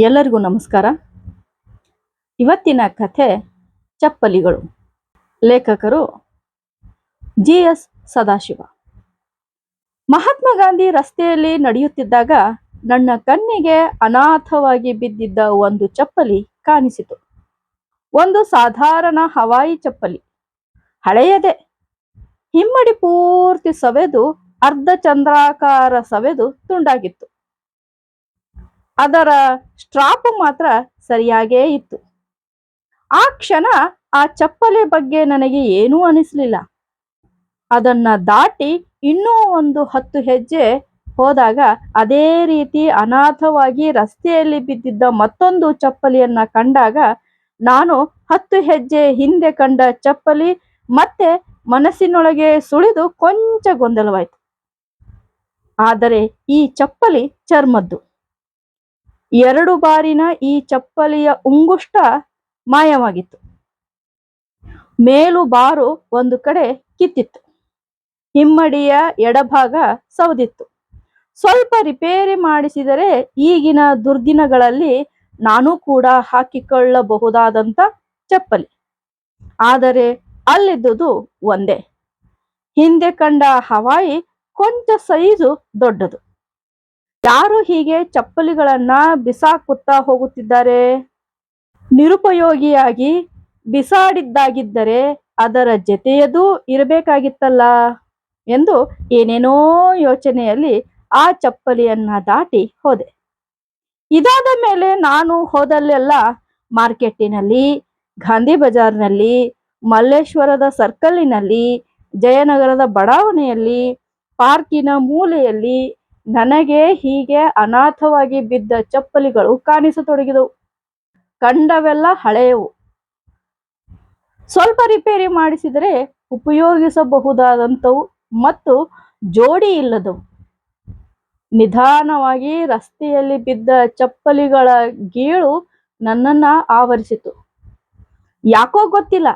ಎಲ್ಲರಿಗೂ ನಮಸ್ಕಾರ. ಇವತ್ತಿನ ಕಥೆ ಚಪ್ಪಲಿಗಳು. ಲೇಖಕರು ಜಿ ಎಸ್ ಸದಾಶಿವ. ಮಹಾತ್ಮ ಗಾಂಧಿ ರಸ್ತೆಯಲ್ಲಿ ನಡೆಯುತ್ತಿದ್ದಾಗ ನನ್ನ ಕಣ್ಣಿಗೆ ಅನಾಥವಾಗಿ ಬಿದ್ದಿದ್ದ ಒಂದು ಚಪ್ಪಲಿ ಕಾಣಿಸಿತು. ಒಂದು ಸಾಧಾರಣ ಹವಾಯಿ ಚಪ್ಪಲಿ. ಹಳೆಯದೆ. ಹಿಮ್ಮಡಿ ಪೂರ್ತಿ ಸವೆದು, ಅರ್ಧ ಚಂದ್ರಾಕಾರ ಸವೆದು ತುಂಡಾಗಿತ್ತು. ಅದರ ಸ್ಟ್ರಾಪ್ ಮಾತ್ರ ಸರಿಯಾಗೇ ಇತ್ತು. ಆ ಕ್ಷಣ ಆ ಚಪ್ಪಲಿ ಬಗ್ಗೆ ನನಗೆ ಏನೂ ಅನಿಸ್ಲಿಲ್ಲ. ಅದನ್ನ ದಾಟಿ ಇನ್ನೂ ಒಂದು ಹತ್ತು ಹೆಜ್ಜೆ ಹೋದಾಗ ಅದೇ ರೀತಿ ಅನಾಥವಾಗಿ ರಸ್ತೆಯಲ್ಲಿ ಬಿದ್ದಿದ್ದ ಮತ್ತೊಂದು ಚಪ್ಪಲಿಯನ್ನ ಕಂಡಾಗ ನಾನು ಹತ್ತು ಹೆಜ್ಜೆ ಹಿಂದೆ ಕಂಡ ಚಪ್ಪಲಿ ಮತ್ತೆ ಮನಸ್ಸಿನೊಳಗೆ ಸುಳಿದು ಕೊಂಚ ಗೊಂದಲವಾಯಿತು. ಆದರೆ ಈ ಚಪ್ಪಲಿ ಚರ್ಮದ್ದು. ಎರಡು ಬಾರಿನ ಈ ಚಪ್ಪಲಿಯ ಉಂಗುಷ್ಟ ಮಾಯವಾಗಿತ್ತು. ಮೇಲು ಬಾರು ಒಂದು ಕಡೆ ಕಿತ್ತಿತ್ತು. ಹಿಮ್ಮಡಿಯ ಎಡಭಾಗ ಸವದಿತ್ತು. ಸ್ವಲ್ಪ ರಿಪೇರಿ ಮಾಡಿಸಿದರೆ ಈಗಿನ ದುರ್ದಿನಗಳಲ್ಲಿ ನಾನು ಕೂಡ ಹಾಕಿಕೊಳ್ಳಬಹುದಾದಂಥ ಚಪ್ಪಲಿ. ಆದರೆ ಅಲ್ಲಿದ್ದುದು ಒಂದೇ. ಹಿಂದೆ ಕಂಡ ಹವಾಯಿ ಕೊಂಚ ಸೈಜು ದೊಡ್ಡದು. ಯಾರು ಹೀಗೆ ಚಪ್ಪಲಿಗಳನ್ನ ಬಿಸಾಕುತ್ತಾ ಹೋಗುತ್ತಿದ್ದಾರೆ? ನಿರುಪಯೋಗಿಯಾಗಿ ಬಿಸಾಡಿದ್ದಾಗಿದ್ದರೆ ಅದರ ಜತೆಯದೂ ಇರಬೇಕಾಗಿತ್ತಲ್ಲ? ಎಂದು ಏನೇನೋ ಯೋಚನೆಯಲ್ಲಿ ಆ ಚಪ್ಪಲಿಯನ್ನ ದಾಟಿ ಹೋದೆ. ಇದಾದ ಮೇಲೆ ನಾನು ಹೋದಲ್ಲೆಲ್ಲ ಮಾರ್ಕೆಟಿನಲ್ಲಿ ಗಾಂಧಿ ಬಜಾರ್ನಲ್ಲಿ, ಮಲ್ಲೇಶ್ವರದ ಸರ್ಕಲ್ಲಿನಲ್ಲಿ ಜಯನಗರದ ಬಡಾವಣೆಯಲ್ಲಿ, ಪಾರ್ಕಿನ ಮೂಲೆಯಲ್ಲಿ ನನಗೆ ಹೀಗೆ ಅನಾಥವಾಗಿ ಬಿದ್ದ ಚಪ್ಪಲಿಗಳು ಕಾಣಿಸತೊಡಗಿದವು. ಕಂಡವೆಲ್ಲ ಹಳೆಯವು. ಸ್ವಲ್ಪ ರಿಪೇರಿ ಮಾಡಿಸಿದರೆ ಉಪಯೋಗಿಸಬಹುದಾದಂಥವು ಮತ್ತು ಜೋಡಿ ಇಲ್ಲದವು. ನಿಧಾನವಾಗಿ ರಸ್ತೆಯಲ್ಲಿ ಬಿದ್ದ ಚಪ್ಪಲಿಗಳ ಗೀಳು ನನ್ನನ್ನ ಆವರಿಸಿತು. ಯಾಕೋ ಗೊತ್ತಿಲ್ಲ.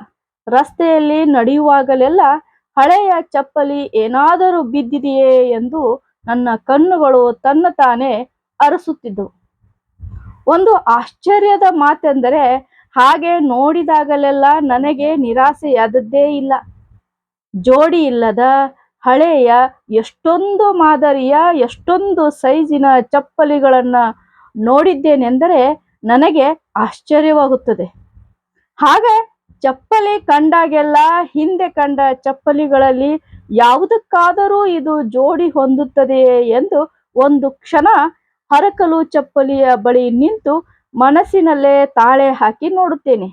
ರಸ್ತೆಯಲ್ಲಿ ನಡೆಯುವಾಗಲೆಲ್ಲ ಹಳೆಯ ಚಪ್ಪಲಿ ಏನಾದರೂ ಬಿದ್ದಿದೆಯೇ ಎಂದು ನನ್ನ ಕಣ್ಣುಗಳು ತನ್ನ ತಾನೇ ಅರಸುತ್ತಿದ್ದವು. ಒಂದು ಆಶ್ಚರ್ಯದ ಮಾತೆಂದರೆ, ಹಾಗೆ ನೋಡಿದಾಗಲೆಲ್ಲ ನನಗೆ ನಿರಾಸೆಯಾದದ್ದೇ ಇಲ್ಲ. ಜೋಡಿ ಇಲ್ಲದ ಹಳೆಯ ಎಷ್ಟೊಂದು ಮಾದರಿಯ, ಎಷ್ಟೊಂದು ಸೈಜಿನ ಚಪ್ಪಲಿಗಳನ್ನು ನೋಡಿದ್ದೇನೆಂದರೆ ನನಗೆ ಆಶ್ಚರ್ಯವಾಗುತ್ತದೆ. ಹಾಗೆ ಚಪ್ಪಲಿ ಕಂಡಾಗೆಲ್ಲ ಹಿಂದೆ ಕಂಡ ಚಪ್ಪಲಿಗಳಲ್ಲಿ ಯಾವುದಕ್ಕಾದರೂ ಇದು ಜೋಡಿ ಹೊಂದುತ್ತದೆಯೇ ಎಂದು ಒಂದು ಕ್ಷಣ ಹರಕಲು ಚಪ್ಪಲಿಯ ಬಳಿ ನಿಂತು ಮನಸ್ಸಿನಲ್ಲೇ ತಾಳೆ ಹಾಕಿ ನೋಡುತ್ತೇನೆ.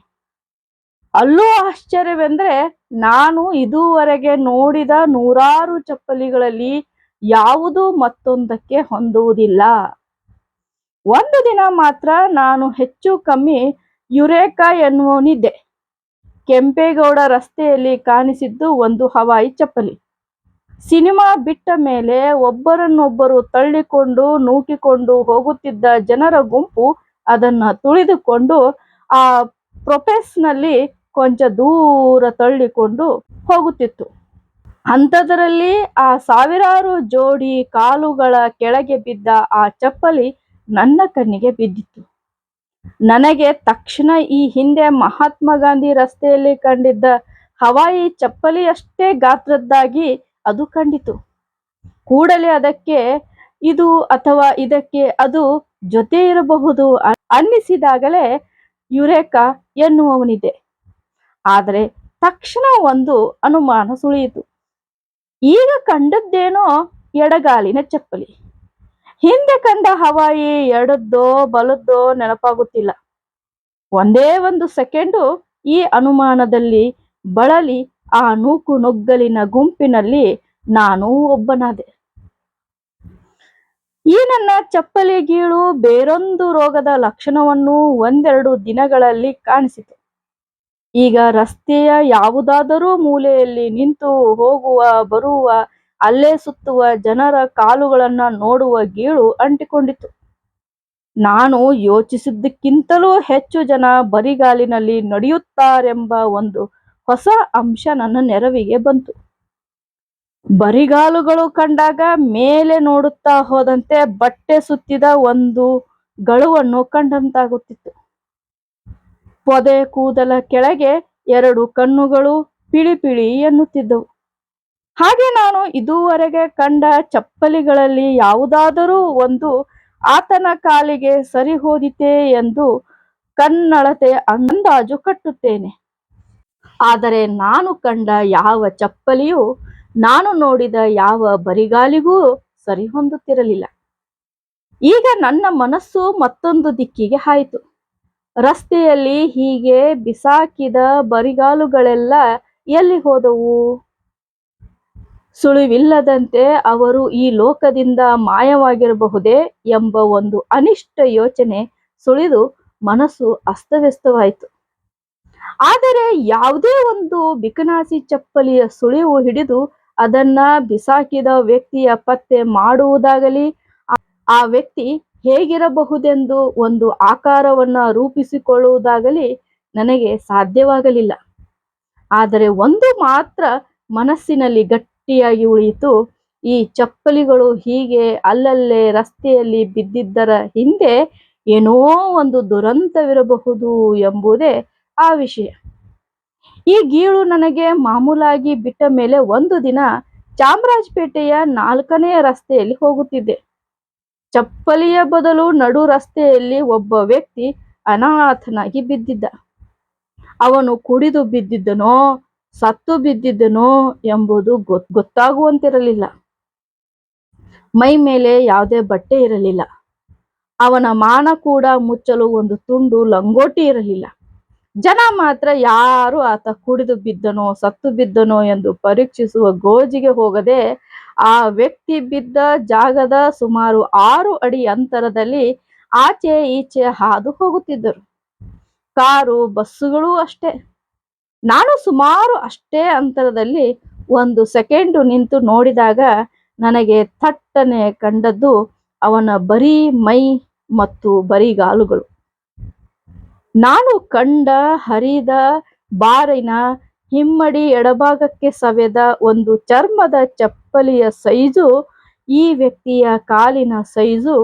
ಅಲ್ಲೂ ಆಶ್ಚರ್ಯವೆಂದರೆ ನಾನು ಇದುವರೆಗೆ ನೋಡಿದ ನೂರಾರು ಚಪ್ಪಲಿಗಳಲ್ಲಿ ಯಾವುದು ಮತ್ತೊಂದಕ್ಕೆ ಹೊಂದುವುದಿಲ್ಲ. ಒಂದು ದಿನ ಮಾತ್ರ ನಾನು ಹೆಚ್ಚು ಕಮ್ಮಿ ಯುರೇಕಾ ಎನ್ನುವನಿದ್ದೆ. ಕೆಂಪೇಗೌಡ ರಸ್ತೆಯಲ್ಲಿ ಕಾಣಿಸಿದ್ದು ಒಂದು ಹವಾಯಿ ಚಪ್ಪಲಿ. ಸಿನಿಮಾ ಬಿಟ್ಟ ಮೇಲೆ ಒಬ್ಬರನ್ನೊಬ್ಬರು ತಳ್ಳಿಕೊಂಡು, ನೂಕಿಕೊಂಡು ಹೋಗುತ್ತಿದ್ದ ಜನರ ಗುಂಪು ಅದನ್ನ ತುಳಿದುಕೊಂಡು ಆ ಪ್ರೊಪೆಸ್ನಲ್ಲಿ ಕೊಂಚ ದೂರ ತಳ್ಳಿಕೊಂಡು ಹೋಗುತ್ತಿತ್ತು. ಅಂಥದರಲ್ಲಿ ಆ ಸಾವಿರಾರು ಜೋಡಿ ಕಾಲುಗಳ ಕೆಳಗೆ ಬಿದ್ದ ಆ ಚಪ್ಪಲಿ ನನ್ನ ಕಣ್ಣಿಗೆ ಬಿದ್ದಿತ್ತು. ನನಗೆ ತಕ್ಷಣ ಈ ಹಿಂದೆ ಮಹಾತ್ಮ ಗಾಂಧಿ ರಸ್ತೆಯಲ್ಲಿ ಕಂಡಿದ್ದ ಹವಾಯಿ ಚಪ್ಪಲಿಯಷ್ಟೇ ಗಾತ್ರದ್ದಾಗಿ ಅದು ಕಂಡಿತು. ಕೂಡಲೇ ಅದಕ್ಕೆ ಇದು ಅಥವಾ ಇದಕ್ಕೆ ಅದು ಜೊತೆ ಇರಬಹುದು ಅನ್ನಿಸಿದಾಗಲೇ ಯುರೇಕ ಎನ್ನುವವನಿದೆ. ಆದರೆ ತಕ್ಷಣ ಒಂದು ಅನುಮಾನ ಸುಳಿಯಿತು. ಈಗ ಕಂಡದ್ದೇನೋ ಎಡಗಾಲಿನ ಚಪ್ಪಲಿ. ಹಿಂದೆ ಕಂಡ ಹವಾಯಿ ಎಡದ್ದೋ ಬಲದ್ದೋ ನೆನಪಾಗುತ್ತಿಲ್ಲ. ಒಂದೇ ಒಂದು ಸೆಕೆಂಡು ಈ ಅನುಮಾನದಲ್ಲಿ ಬಳಲಿ ಆ ನೂಕು ನುಗ್ಗಲಿನ ಗುಂಪಿನಲ್ಲಿ ನಾನು ಒಬ್ಬನಾದೆ. ಈ ನನ್ನ ಚಪ್ಪಲಿ ಗೀಳು ಬೇರೊಂದು ರೋಗದ ಲಕ್ಷಣವನ್ನು ಒಂದೆರಡು ದಿನಗಳಲ್ಲಿ ಕಾಣಿಸಿತು. ಈಗ ರಸ್ತೆಯ ಯಾವುದಾದರೂ ಮೂಲೆಯಲ್ಲಿ ನಿಂತು ಹೋಗುವ, ಬರುವ, ಅಲ್ಲೇ ಸುತ್ತುವ ಜನರ ಕಾಲುಗಳನ್ನ ನೋಡುವ ಗೀಳು ಅಂಟಿಕೊಂಡಿತು. ನಾನು ಯೋಚಿಸಿದ್ದಕ್ಕಿಂತಲೂ ಹೆಚ್ಚು ಜನ ಬರಿಗಾಲಿನಲ್ಲಿ ನಡೆಯುತ್ತಾರೆಂಬ ಒಂದು ಹೊಸ ಅಂಶ ನನ್ನ ನೆರವಿಗೆ ಬಂತು. ಬರಿಗಾಲುಗಳು ಕಂಡಾಗ ಮೇಲೆ ನೋಡುತ್ತಾ ಹೋದಂತೆ ಬಟ್ಟೆ ಸುತ್ತಿದ ಒಂದು ಗಳುವನ್ನು ಕಂಡಂತಾಗುತ್ತಿತ್ತು. ಪೊದೆ ಕೂದಲ ಕೆಳಗೆ ಎರಡು ಕಣ್ಣುಗಳು ಪಿಳಿ ಎನ್ನುತ್ತಿದ್ದವು. ಹಾಗೆ ನಾನು ಇದುವರೆಗೆ ಕಂಡ ಚಪ್ಪಲಿಗಳಲ್ಲಿ ಯಾವುದಾದರೂ ಒಂದು ಆತನ ಕಾಲಿಗೆ ಸರಿ ಹೋದಿತೆ ಎಂದು ಕನ್ನಳತೆ ಅಂದಾಜು ಕಟ್ಟುತ್ತೇನೆ. ಆದರೆ ನಾನು ಕಂಡ ಯಾವ ಚಪ್ಪಲಿಯು ನಾನು ನೋಡಿದ ಯಾವ ಬರಿಗಾಲಿಗೂ ಸರಿ ಹೊಂದುತ್ತಿರಲಿಲ್ಲ ಈಗ ನನ್ನ ಮನಸ್ಸು ಮತ್ತೊಂದು ದಿಕ್ಕಿಗೆ ಹಾಯಿತು. ರಸ್ತೆಯಲ್ಲಿ ಹೀಗೆ ಬಿಸಾಕಿದ ಬರಿಗಾಲುಗಳೆಲ್ಲ ಎಲ್ಲಿ ಹೋದವು? ಸುಳಿವಿಲ್ಲದಂತೆ ಅವರು ಈ ಲೋಕದಿಂದ ಮಾಯವಾಗಿರಬಹುದೇ ಎಂಬ ಒಂದು ಅನಿಷ್ಟ ಯೋಚನೆ ಸುಳಿದು ಮನಸ್ಸು ಅಸ್ತವ್ಯಸ್ತವಾಯಿತು. ಆದರೆ ಯಾವುದೇ ಒಂದು ಬಿಕನಾಸಿ ಚಪ್ಪಲಿಯ ಸುಳಿವು ಹಿಡಿದು ಅದನ್ನ ಬಿಸಾಕಿದ ವ್ಯಕ್ತಿಯ ಪತ್ತೆ ಮಾಡುವುದಾಗಲಿ, ಆ- ವ್ಯಕ್ತಿ ಹೇಗಿರಬಹುದೆಂದು ಒಂದು ಆಕಾರವನ್ನ ರೂಪಿಸಿಕೊಳ್ಳುವುದಾಗಲಿ ನನಗೆ ಸಾಧ್ಯವಾಗಲಿಲ್ಲ. ಆದರೆ ಒಂದು ಮಾತ್ರ ಮನಸ್ಸಿನಲ್ಲಿ ಗಟ್ಟಿಯಾಗಿ ಉಳಿಯಿತು. ಈ ಚಪ್ಪಲಿಗಳು ಹೀಗೆ ಅಲ್ಲಲ್ಲೇ ರಸ್ತೆಯಲ್ಲಿ ಬಿದ್ದಿದ್ದರ ಹಿಂದೆ ಏನೋ ಒಂದು ದುರಂತವಿರಬಹುದು ಎಂಬುದೇ ಆ ವಿಷಯ. ಈ ಗೀಳು ನನಗೆ ಮಾಮೂಲಾಗಿ ಬಿಟ್ಟ ಮೇಲೆ ಒಂದು ದಿನ ಚಾಮರಾಜಪೇಟೆಯ ನಾಲ್ಕನೇ ರಸ್ತೆಯಲ್ಲಿ ಹೋಗುತ್ತಿದ್ದೆ. ಚಪ್ಪಲಿಯ ಬದಲು ನಡು ರಸ್ತೆಯಲ್ಲಿ ಒಬ್ಬ ವ್ಯಕ್ತಿ ಅನಾಥನಾಗಿ ಬಿದ್ದಿದ್ದ. ಅವನು ಕುಡಿದು ಬಿದ್ದಿದ್ದನೋ, ಸತ್ತು ಬಿದ್ದಿದ್ದನೋ ಎಂಬುದು ಗೊತ್, ಗೊತ್ತಾಗುವಂತಿರಲಿಲ್ಲ. ಮೈ ಮೇಲೆ ಯಾವುದೇ ಬಟ್ಟೆ ಇರಲಿಲ್ಲ. ಅವನ ಮಾನ ಕೂಡ ಮುಚ್ಚಲು ಒಂದು ತುಂಡು ಲಂಗೋಟಿ ಇರಲಿಲ್ಲ. ಜನ ಮಾತ್ರ ಯಾರು ಆತ ಕುಡಿದು ಬಿದ್ದನೋ, ಸತ್ತು ಬಿದ್ದನೋ ಎಂದು ಪರೀಕ್ಷಿಸುವ ಗೋಜಿಗೆ ಹೋಗದೆ ಆ ವ್ಯಕ್ತಿ ಬಿದ್ದ ಜಾಗದ ಸುಮಾರು ಆರು ಅಡಿ ಅಂತರದಲ್ಲಿ ಆಚೆ ಈಚೆ ಹಾದು ಹೋಗುತ್ತಿದ್ದರು. ಕಾರು, ಬಸ್ಸುಗಳು ಅಷ್ಟೇ. ನಾನು ಸುಮಾರು ಅಷ್ಟೇ ಅಂತರದಲ್ಲಿ ಒಂದು ಸೆಕೆಂಡು ನಿಂತು ನೋಡಿದಾಗ ನನಗೆ ಥಟ್ಟನೆ ಕಂಡದ್ದು ಅವನ ಬರೀ ಮೈ ಮತ್ತು ಬರಿಗಾಲುಗಳು. ನಾನು ಕಂಡ ಹರಿದ ಬಾರಿನ ಹಿಮ್ಮಡಿ ಎಡಭಾಗಕ್ಕೆ ಸವೆದ ಒಂದು ಚರ್ಮದ ಚಪ್ಪಲಿಯ ಸೈಜು, ಈ ವ್ಯಕ್ತಿಯ ಕಾಲಿನ ಸೈಜು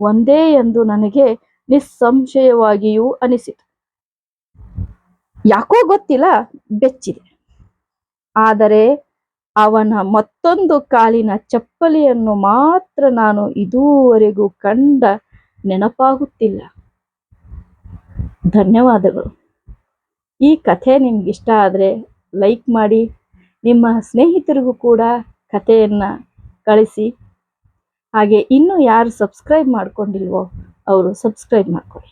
ಒಂದೇ ಎಂದು ನನಗೆ ನಿಸ್ಸಂಶಯವಾಗಿಯೂ ಅನಿಸಿತು. ಯಾಕೋ ಗೊತ್ತಿಲ್ಲ, ಬೆಚ್ಚಿದೆ. ಆದರೆ ಅವನ ಮತ್ತೊಂದು ಕಾಲಿನ ಚಪ್ಪಲಿಯನ್ನು ಮಾತ್ರ ನಾನು ಇದುವರೆಗೂ ಕಂಡ ನೆನಪಾಗುತ್ತಿಲ್ಲ. ಧನ್ಯವಾದಗಳು. ಈ ಕಥೆ ನಿಮ್ಗೆ ಇಷ್ಟ ಆದರೆ ಲೈಕ್ ಮಾಡಿ, ನಿಮ್ಮ ಸ್ನೇಹಿತರಿಗೂ ಕೂಡ ಕಥೆಯನ್ನು ಕಳಿಸಿ. ಹಾಗೆ ಇನ್ನೂ ಯಾರು ಸಬ್ಸ್ಕ್ರೈಬ್ ಮಾಡ್ಕೊಂಡಿಲ್ವೋ, ಅವರು ಸಬ್ಸ್ಕ್ರೈಬ್ ಮಾಡ್ಕೊಳ್ಳಿ.